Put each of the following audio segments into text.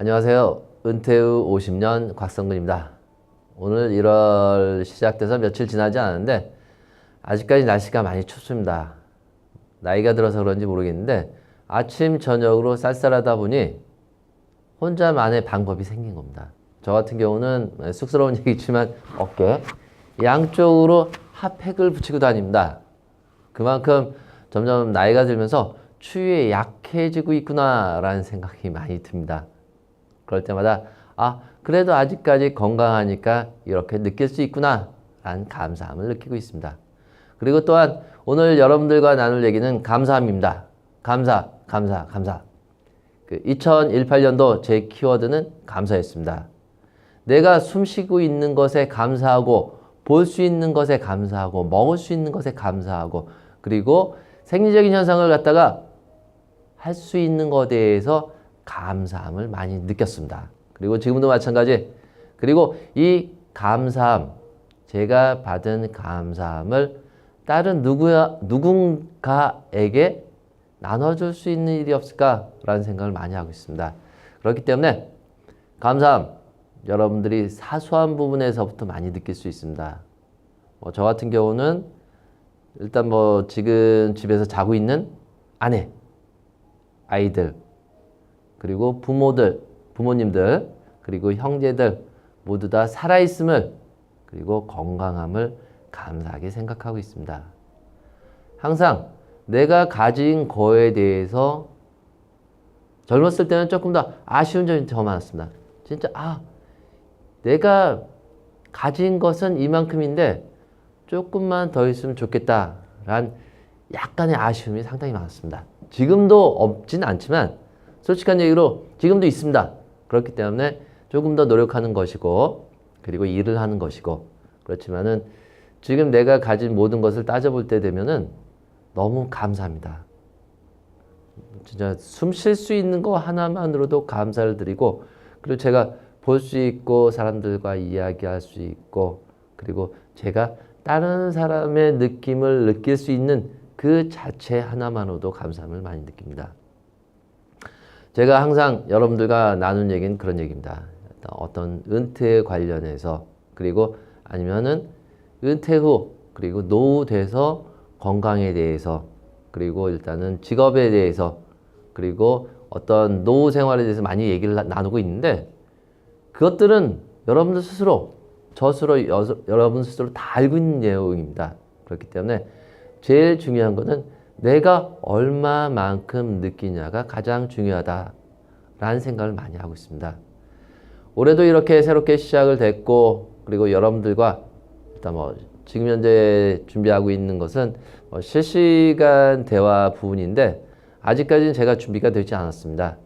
안녕하세요. 은퇴 후 50년 곽성근입니다. 오늘 1월 시작돼서 며칠 지나지 않았는데 아직까지 날씨가 많이 춥습니다. 나이가 들어서 그런지 모르겠는데 아침 저녁으로 쌀쌀하다 보니 혼자만의 방법이 생긴 겁니다. 저 같은 경우는 쑥스러운 얘기지만 어깨 양쪽으로 핫팩을 붙이고 다닙니다. 그만큼 점점 나이가 들면서 추위에 약해지고 있구나라는 생각이 많이 듭니다. 그럴 때마다 아 그래도 아직까지 건강하니까 이렇게 느낄 수 있구나 라는 감사함을 느끼고 있습니다. 그리고 또한 오늘 여러분들과 나눌 얘기는 감사함입니다. 감사, 감사, 감사. 그 2018년도 제 키워드는 감사였습니다. 내가 숨 쉬고 있는 것에 감사하고 볼 수 있는 것에 감사하고 먹을 수 있는 것에 감사하고 그리고 생리적인 현상을 갖다가 할 수 있는 것에 대해서 감사함을 많이 느꼈습니다. 그리고 지금도 마찬가지. 그리고 이 감사함, 제가 받은 감사함을 다른 누구야, 누군가에게 나눠줄 수 있는 일이 없을까라는 생각을 많이 하고 있습니다. 그렇기 때문에 감사함, 여러분들이 사소한 부분에서부터 많이 느낄 수 있습니다. 뭐 저 같은 경우는 일단 뭐 지금 집에서 자고 있는 아내, 아이들, 그리고 부모들, 부모님들, 그리고 형제들 모두 다 살아있음을 그리고 건강함을 감사하게 생각하고 있습니다. 항상 내가 가진 거에 대해서 젊었을 때는 조금 더 아쉬운 점이 더 많았습니다. 진짜 아 내가 가진 것은 이만큼인데 조금만 더 있으면 좋겠다라는 약간의 아쉬움이 상당히 많았습니다. 지금도 없진 않지만 솔직한 얘기로 지금도 있습니다. 그렇기 때문에 조금 더 노력하는 것이고 그리고 일을 하는 것이고 그렇지만은 지금 내가 가진 모든 것을 따져볼 때 되면은 너무 감사합니다. 진짜 숨 쉴 수 있는 거 하나만으로도 감사를 드리고 그리고 제가 볼 수 있고 사람들과 이야기할 수 있고 그리고 제가 다른 사람의 느낌을 느낄 수 있는 그 자체 하나만으로도 감사함을 많이 느낍니다. 제가 항상 여러분들과 나눈 얘기는 그런 얘기입니다. 어떤 은퇴 관련해서 그리고 아니면은 은퇴 후 그리고 노후 돼서 건강에 대해서 그리고 일단은 직업에 대해서 그리고 어떤 노후 생활에 대해서 많이 얘기를 나- 나누고 있는데 그것들은 여러분들 스스로 저 스스로 여, 여러분 스스로 다 알고 있는 내용입니다. 그렇기 때문에 제일 중요한 거는 내가 얼마만큼 느끼냐가 가장 중요하다라는 생각을 많이 하고 있습니다. 올해도 이렇게 새롭게 시작을 됐고 그리고 여러분들과 일단 뭐 지금 현재 준비하고 있는 것은 뭐 실시간 대화 부분인데 아직까지는 제가 준비가 되지 않았습니다.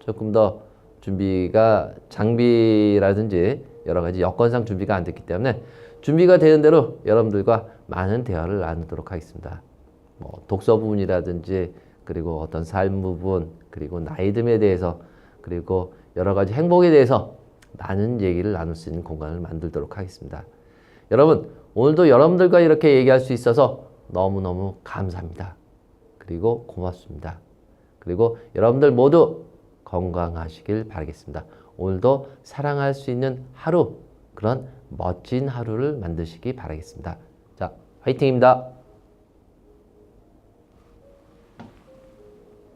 조금 더 준비가 장비라든지 여러 가지 여건상 준비가 안 됐기 때문에 준비가 되는 대로 여러분들과 많은 대화를 나누도록 하겠습니다. 뭐 독서 부분이라든지 그리고 어떤 삶 부분 그리고 나이 듦에 대해서 그리고 여러 가지 행복에 대해서 많은 얘기를 나눌 수 있는 공간을 만들도록 하겠습니다. 여러분 오늘도 여러분들과 이렇게 얘기할 수 있어서 너무너무 감사합니다. 그리고 고맙습니다. 그리고 여러분들 모두 건강하시길 바라겠습니다. 오늘도 사랑할 수 있는 하루 그런 멋진 하루를 만드시기 바라겠습니다. 자, 화이팅입니다.